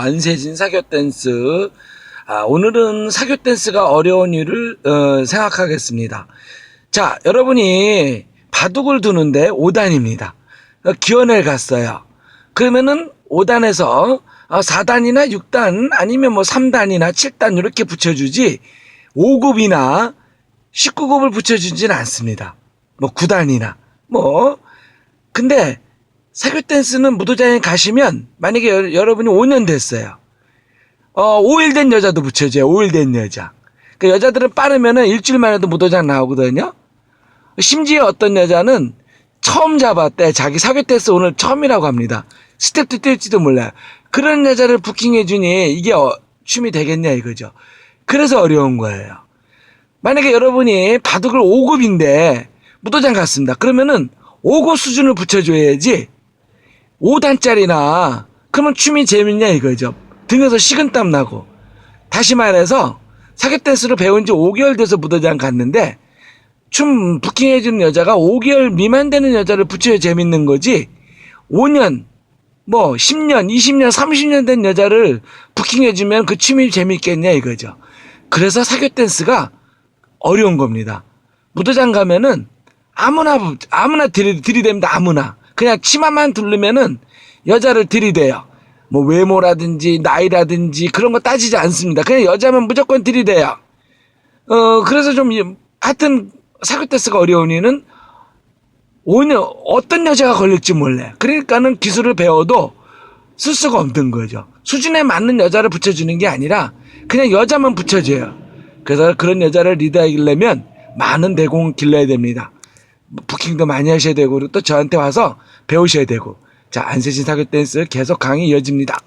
안세진 사교 댄스. 아, 오늘은 사교 댄스가 어려운 이유를 어, 생각하겠습니다. 자, 여러분이 바둑을 두는데 5단입니다. 기원을 갔어요. 그러면은 5단에서 4단이나 6단 아니면 뭐 3단이나 7단 이렇게 붙여주지 5급이나 19급을 붙여주지는 않습니다. 뭐 9단이나 뭐 근데 사교 댄스는 무도장에 가시면 만약에 여, 여러분이 5년 됐어요. 어 5일 된 여자도 붙여줘요. 5일 된 여자. 그 여자들은 빠르면은 일주일만 해도 무도장 나오거든요. 심지어 어떤 여자는 처음 잡았대. 자기 사교 댄스 오늘 처음이라고 합니다. 스텝도 뛸지도 몰라요. 그런 여자를 부킹해주니 이게 어, 춤이 되겠냐 이거죠. 그래서 어려운 거예요. 만약에 여러분이 바둑을 5급인데 무도장 갔습니다. 그러면은 5급 수준을 붙여줘야지 5단짜리나 그러면 춤이 재밌냐 이거죠. 등에서 식은땀 나고 다시 말해서 사교 댄스를 배운 지 5개월 돼서 무도장 갔는데 춤 부킹해주는 여자가 5개월 미만 되는 여자를 붙여야 재밌는 거지 5년 뭐 10년, 20년, 30년 된 여자를 부킹해주면 그 춤이 재밌겠냐 이거죠. 그래서 사교 댄스가 어려운 겁니다. 무도장 가면은 아무나 아무나 들이, 들이댑니다. 아무나 그냥 치마만 두르면은 여자를 들이대요. 뭐 외모라든지 나이라든지 그런 거 따지지 않습니다. 그냥 여자면 무조건 들이대요. 어 그래서 좀 이- 하여튼 사교 댄스가 어려운 이유는 오늘 어떤 여자가 걸릴지 몰래. 그러니까는 기술을 배워도 쓸 수가 없는 거죠. 수준에 맞는 여자를 붙여주는 게 아니라 그냥 여자만 붙여줘요. 그래서 그런 여자를 리드하려면 많은 내공을 길러야 됩니다. 부킹도 많이 하셔야 되고 또 저한테 와서 배우셔야 되고 자 안세진 사교 댄스 계속 강의 이어집니다.